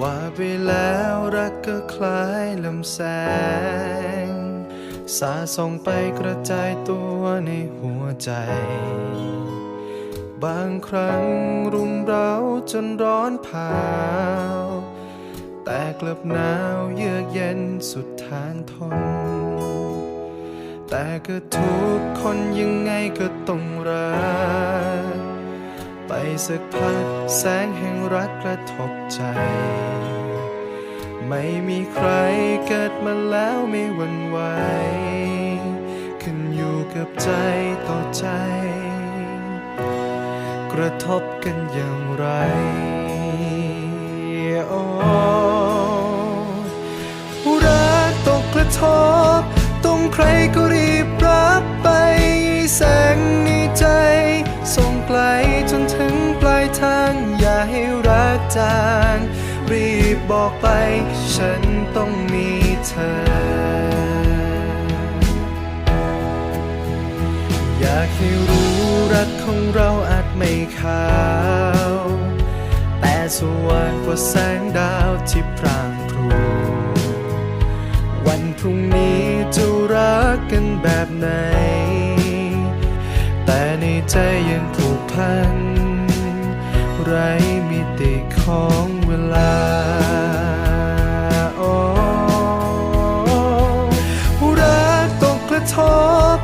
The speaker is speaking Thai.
ว่าไปแล้วรักก็คล้ายลำแสง สาส่งไปกระจายตัวในหัวใจ บางครั้งรุมเร้าจนร้อนเผาแต่กลับหนาวเยือกเย็นสุดทานทน แต่ก็ทุกคนยังไงก็ต้องรัก สักพักแสงแห่งรักกระทบใจ ไม่มีใครเกิดมาแล้วไม่หวั่นไหว ขึ้นอยู่กับใจต่อใจ กระทบกันอย่างไรโอ้รักตกกระทบต้องใครก็ รักจางรีบบอกไป ฉันต้องมีเธอ อยากให้รู้รักของเราอาจไม่ขาว แต่สว่างกว่าแสงดาวที่พรางพรูวันพรุ่งนี้จะรักกันแบบไหน แต่ในใจยังผูกพันไร ติของเวลาโอ้รักตกกระทบ